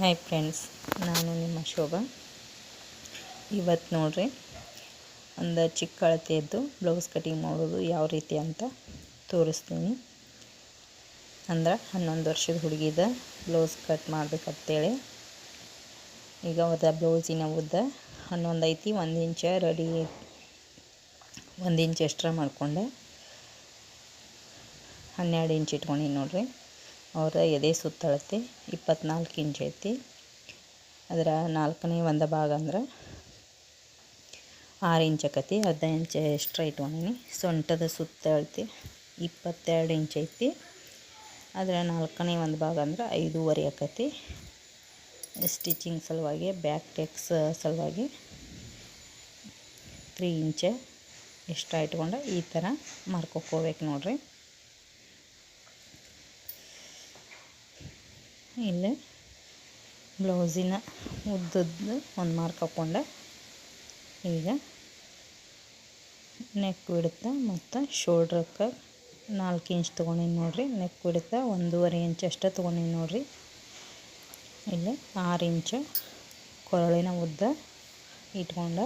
Hi friends ನಾನು ನಿಮ್ಮ ಶೋಭಾ. ಇವತ್ತು ನೋಡ್ರಿ, ಒಂದು ಚಿಕ್ಕ ಅಳತೆಯದ್ದು ಬ್ಲೌಸ್ ಕಟಿಂಗ್ ಮಾಡೋದು ಯಾವ ರೀತಿ ಅಂತ ತೋರಿಸ್ತೀನಿ. ಅಂದ್ರೆ ಹನ್ನೊಂದು ವರ್ಷದ ಹುಡುಗಿದ ಬ್ಲೌಸ್ ಕಟ್ ಮಾಡ್ಬೇಕಂತೇಳಿ. ಈಗ ಅವ್ರದ ಬ್ಲೌಸಿನ ಉದ್ದ ಹನ್ನೊಂದು ಐತಿ, ಒಂದು ಇಂಚ ರೆಡಿ ಒಂದು ಇಂಚ್ ಎಕ್ಸ್ಟ್ರಾ ಮಾಡಿಕೊಂಡೆ. ಹನ್ನೆರಡು ಇಂಚ್ ಇಟ್ಕೊಂಡಿನಿ ನೋಡ್ರಿ. ಅವ್ರ ಎದೆ ಸುತ್ತಳತೆ, ಇಪ್ಪತ್ನಾಲ್ಕು ಇಂಚ್ ಐತಿ. ಅದರ ನಾಲ್ಕನೇ ಒಂದು ಭಾಗ ಅಂದ್ರೆ ಆರು ಇಂಚ್ ಆಕತಿ ಹದಿನೈದು ಇಂಚ್ ಎಕ್ಸ್ಟ್ರಾ ಇಟ್ಕೊಂಡೀನಿ ಸೊಂಟದ ಸುತ್ತಳತೆ ಇಪ್ಪತ್ತೆರಡು ಇಂಚ್ ಐತಿ. ಅದರ ನಾಲ್ಕನೇ ಒಂದು ಭಾಗ ಅಂದ್ರೆ ಐದೂವರೆ ಆಕತಿ. ಸ್ಟಿಚಿಂಗ್ ಸಲುವಾಗಿ ಬ್ಯಾಕ್ ಟೆಕ್ಸ್ ಸಲುವಾಗಿ ತ್ರೀ ಇಂಚ್ ಎಕ್ಸ್ಟ್ರಾ ಇಟ್ಕೊಂಡು ಈ ಥರ ಮಾರ್ಕೋಕೋಬೇಕು ನೋಡ್ರಿ. ಇಲ್ಲಿ ಬ್ಲೌಸಿನ ಉದ್ದದ್ದು ಒಂದು ಮಾರ್ಕ್ ಹಾಕ್ಕೊಂಡೆ ಈಗ ನೆಕ್ ಬಿಡುತ್ತಾ ಮತ್ತು ಶೋಲ್ಡ್ರಕ್ಕೆ ನಾಲ್ಕು ಇಂಚ್ ತೊಗೊಂಡಿನಿ ನೋಡಿರಿ. ನೆಕ್ ಬಿಡುತ್ತಾ ಒಂದೂವರೆ ಇಂಚ್ ಅಷ್ಟೇ ತೊಗೊಂಡಿನಿ ನೋಡಿರಿ. ಇಲ್ಲಿ ಆರು ಇಂಚು ಕೊರಳಿನ ಉದ್ದ ಇಟ್ಕೊಂಡು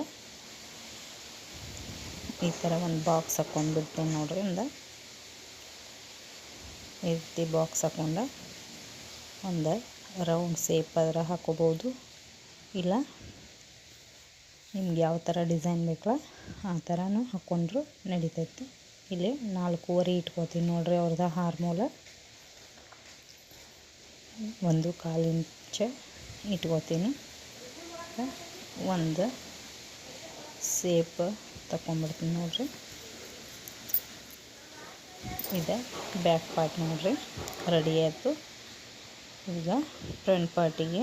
ಈ ಥರ ಒಂದು ಬಾಕ್ಸ್ ಹಾಕ್ಕೊಂಡು ಬಿಡ್ತೇನೆ ನೋಡಿರಿ ಒಂದು ಈ ರೀತಿ ಬಾಕ್ಸ್ ಹಾಕ್ಕೊಂಡು ಒಂದು ರೌಂಡ್ ಸೇಪ್ ಅದರ ಹಾಕೋಬೋದು. ಇಲ್ಲ, ನಿಮ್ಗೆ ಯಾವ ಥರ ಡಿಸೈನ್ ಬೇಕಲ್ಲ ಆ ಥರನೂ ಹಾಕ್ಕೊಂಡ್ರು ನಡಿತೈತಿ. ಇಲ್ಲಿ ನಾಲ್ಕೂವರೆ ಇಟ್ಕೋತೀನಿ ನೋಡ್ರಿ ಅವ್ರದ್ದು ಹಾರ್ಮೋಲ. ಒಂದು ಕಾಲು ಇಂಚ ಇಟ್ಕೋತೀನಿ. ಒಂದು ಸೇಪ್ ತಗೊಂಡ್ಬಿಡ್ತೀನಿ ನೋಡ್ರಿ. ಇದೆ ಬ್ಯಾಕ್ ಪಾರ್ಟ್ ನೋಡ್ರಿ ರೆಡಿ ಆಯಿತು. ಈಗ ಫ್ರಂಟ್ ಪಾರ್ಟಿಗೆ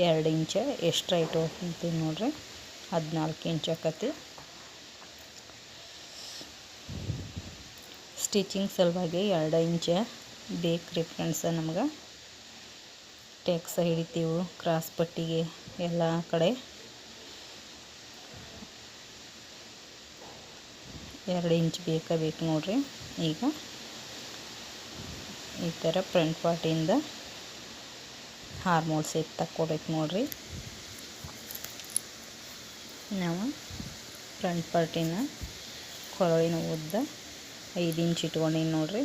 ಎರಡು ಇಂಚ ಎಷ್ಟು ರೈಟ್ ಹೋಗ್ತೀವಿ ನೋಡ್ರಿ. ಹದಿನಾಲ್ಕು ಇಂಚ್ ಆಕತಿ. ಸ್ಟಿಚಿಂಗ್ ಸಲುವಾಗಿ ಎರಡು ಇಂಚ ಬೇಕು ರೀ ಫ್ರೆಂಡ್ಸ ನಮ್ಗೆ. ಟೆಕ್ಸ ಹಿಡಿತೀವಿ, ಕ್ರಾಸ್ ಪಟ್ಟಿಗೆ ಎಲ್ಲ ಕಡೆ. ಎರಡು ಇಂಚ್ ಬೇಕಾ ಬೇಕು ನೋಡ್ರಿ. ಈಗ ಈ ಥರ ಫ್ರಂಟ್ ಪಾರ್ಟಿಂದ ಹಾರ್ಮೋಲ್ ಸೇಪ್ ತಕ್ಕೋಬೇಕು ನೋಡ್ರಿ. ನಾವು ಫ್ರಂಟ್ ಪಾರ್ಟಿನ ಕೊರಳಿನ ಉದ್ದ ಐದು ಇಂಚ್ ಇಟ್ಕೊಂಡಿನಿ ನೋಡ್ರಿ.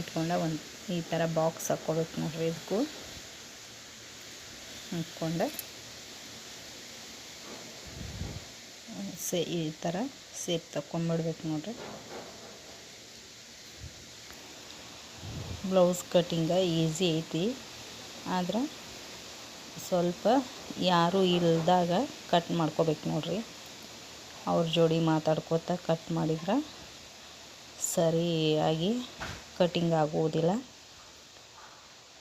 ಇಟ್ಕೊಂಡ ಒಂದು ಈ ಥರ ಬಾಕ್ಸ್ ಹಾಕ್ಕೋಬೇಕು ನೋಡ್ರಿ ಇದಕ್ಕೂ ಹಾಕ್ಕೊಂಡೆ ಸೇ ಈ ಥರ ಸೇಪ್ ತಕ್ಕೊಂಬಿಡ್ಬೇಕು ನೋಡ್ರಿ. ಬ್ಲೌಸ್ ಕಟ್ಟಿಂಗ ಈಸಿ ಐತಿ. ಆದ್ರೆ ಸ್ವಲ್ಪ ಯಾರೂ ಇಲ್ದಾಗ ಕಟ್ ಮಾಡ್ಕೋಬೇಕು ನೋಡ್ರಿ. ಅವ್ರ ಜೋಡಿ ಮಾತಾಡ್ಕೋತ ಕಟ್ ಮಾಡಿದ್ರೆ ಸರಿಯಾಗಿ ಕಟ್ಟಿಂಗ್ ಆಗುವುದಿಲ್ಲ.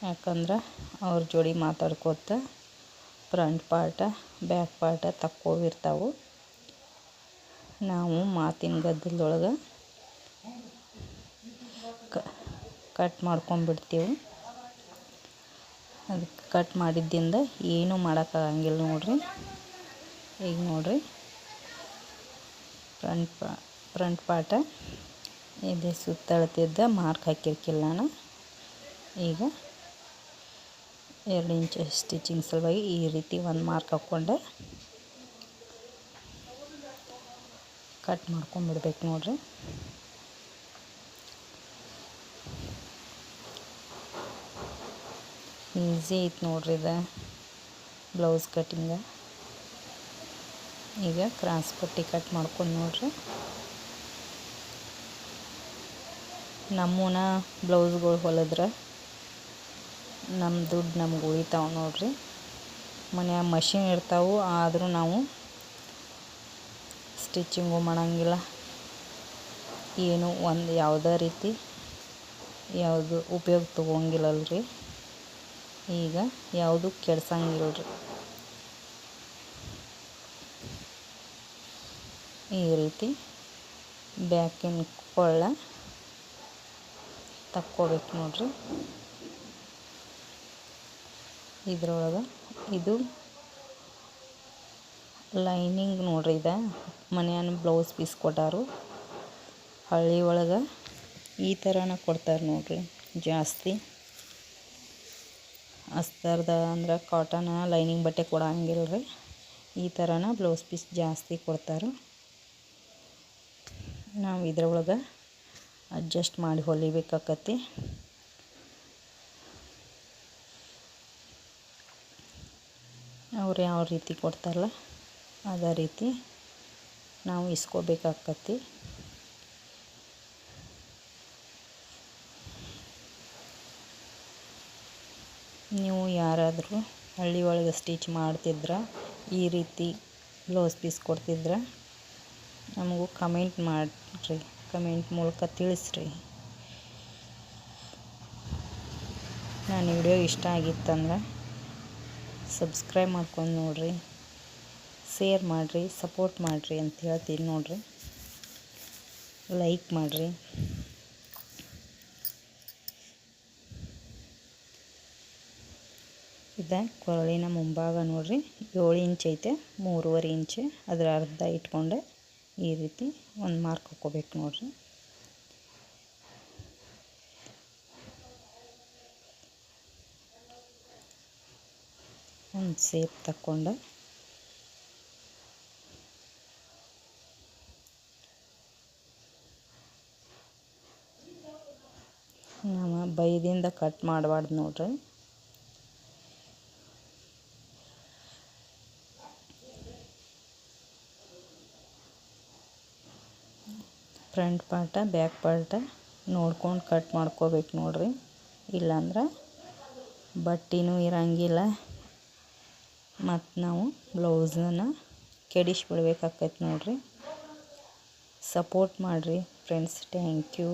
ಯಾಕಂದ್ರೆ ಅವ್ರ ಜೋಡಿ ಮಾತಾಡ್ಕೋತ ಫ್ರಂಟ್ ಪಾರ್ಟ, ಬ್ಯಾಕ್ ಪಾರ್ಟ ತಕ್ಕೋವಿರ್ತಾವೆ ನಾವು ಮಾತಿನ ಗದ್ದಲದೊಳಗೆ ಕಟ್ ಮಾಡ್ಕೊಂಬಿಡ್ತೀವಿ. ಅದಕ್ಕೆ ಕಟ್ ಮಾಡಿದ್ದಿಂದ ಏನೂ ಮಾಡೋಕ್ಕಾಗಂಗಿಲ್ಲ ನೋಡಿರಿ. ಈಗ ನೋಡಿರಿ. ಫ್ರಂಟ್ ಪಾ, ಫ್ರಂಟ್ ಪಾಟ ಇದೆ ಸುತ್ತಳತಿದ್ದ ಮಾರ್ಕ್ ಹಾಕಿರ್ಕಿಲ್ಲ ನಾನು. ಈಗ ಎರಡು ಇಂಚು ಸ್ಟಿಚಿಂಗ್ ಸಲುವಾಗಿ ಈ ರೀತಿ ಒಂದು ಮಾರ್ಕ್ ಹಾಕ್ಕೊಂಡೆ. ಕಟ್ ಮಾಡ್ಕೊಂಬಿಡ್ಬೇಕು ನೋಡ್ರಿ. ಈಸಿ ಐತೆ ನೋಡ್ರಿ ಇದು. Blouse cutting. ಈಗ ಕ್ರಾಸ್ ಪಟ್ಟಿ ಕಟ್ ಮಾಡ್ಕೊಂಡು ನೋಡ್ರಿ. ನಮ್ಮೂನ ಬ್ಲೌಸ್ಗಳು ಹೊಲಿದ್ರೆ ನಮ್ಮ ದುಡ್ಡು ನಮ್ಗೆ ಉಳಿತಾವೆ ನೋಡ್ರಿ. ಮನ್ಯಾಗ ಮಷಿನ್ ಇರ್ತಾವೆ, ಆದರೂ ನಾವು ಸ್ಟಿಚಿಂಗು ಮಾಡಂಗಿಲ್ಲ. ಏನು ಒಂದು ಯಾವುದೇ ರೀತಿ ಯಾವುದು ಉಪಯೋಗ ತೊಗೊಂಗಿಲ್ಲಲ್ರಿ. ಈಗ ಯಾವುದು ಕೆಡ್ಸಂಗಿಲ್ಲ ರೀ ಈ ರೀತಿ ಬ್ಯಾಕಿನ ಕೊಳ್ಳ ತಕ್ಕೋಬೇಕು ನೋಡ್ರಿ. ಇದ್ರೊಳಗೆ ಇದು ಲೈನಿಂಗ್ ನೋಡ್ರಿ ಇದು. ಮನೆಯನ್ನು ಬ್ಲೌಸ್ ಪೀಸ್ ಕೊಟ್ಟಾರು. ಹಳ್ಳಿ ಒಳಗೆ ಈ ಥರನ ಕೊಡ್ತಾರೆ ನೋಡ್ರಿ ಜಾಸ್ತಿ. ಅಸ್ತರ್ದ ಅಂದ್ರೆ ಕಾಟನ್ ಲೈನಿಂಗ್ ಬಟ್ಟೆ ಕೊಡಂಗಿಲ್ಲ ರೀ ಈ ಥರನ ಬ್ಲೌಸ್ ಪೀಸ್ ಜಾಸ್ತಿ ಕೊಡ್ತಾರೆ. ನಾವು ಇದ್ರೊಳಗೆ ಅಡ್ಜಸ್ಟ್ ಮಾಡಿ ಹೊಲಿಬೇಕಾಕತಿ ಅವ್ರು ಯಾವ ರೀತಿ ಕೊಡ್ತಾರಲ್ಲ, ಅದೇ ರೀತಿ ನಾವು ಇಸ್ಕೋಬೇಕಾಕತಿ ನೀವು ಯಾರಾದರೂ ಹಳ್ಳಿ ಒಳಗೆ ಸ್ಟಿಚ್ ಮಾಡ್ತಿದ್ರ, ಈ ರೀತಿ ಬ್ಲೌಸ್ ಪೀಸ್ ಕೊಡ್ತಿದ್ರ, ನಮಗೂ ಕಮೆಂಟ್ ಮಾಡಿರಿ. ಕಮೆಂಟ್ ಮೂಲಕ ತಿಳಿಸ್ರಿ. ನಾನು ವಿಡಿಯೋ ಇಷ್ಟ ಆಗಿತ್ತಂದ್ರೆ ಸಬ್ಸ್ಕ್ರೈಬ್ ಮಾಡ್ಕೊಂಡು ನೋಡಿರಿ. ಶೇರ್ ಮಾಡಿರಿ, ಸಪೋರ್ಟ್ ಮಾಡಿರಿ ಅಂತ ಹೇಳ್ತೀನಿ ನೋಡಿರಿ. ಲೈಕ್ ಮಾಡಿರಿ. ಇದು. ಕೊರಳಿನ ಮುಂಭಾಗ ನೋಡ್ರಿ. ಏಳು ಇಂಚ್ ಐತೆ. ಮೂರುವರೆ ಇಂಚ್ ಅದರ ಅರ್ಧ ಇಟ್ಕೊಂಡೆ. ಈ ರೀತಿ ಒಂದು ಮಾರ್ಕ್ ಹಾಕೋಬೇಕು ನೋಡ್ರಿ. ಒಂದು ಸೇಪ್ ತಕ್ಕೊಂಡು. ನಾವು ಬೈದಿಂದ ಕಟ್ ಮಾಡಬಾರ್ದು ನೋಡ್ರಿ. ಫ್ರಂಟ್ ಪಾರ್ಟ, ಬ್ಯಾಕ್ ಪಾರ್ಟ ನೋಡ್ಕೊಂಡು ಕಟ್ ಮಾಡ್ಕೋಬೇಕು ನೋಡ್ರಿ. ಇಲ್ಲಾಂದ್ರೆ ಬಟ್ಟೆನೂ ಇರಂಗಿಲ್ಲ. ಮತ್ತು ನಾವು ಬ್ಲೌಸನ್ನು ಕೆಡಿಸ್ಬಿಡ್ಬೇಕಾಕೈತೆ ನೋಡ್ರಿ. ಸಪೋರ್ಟ್ ಮಾಡಿರಿ ಫ್ರೆಂಡ್ಸ್. Thank you.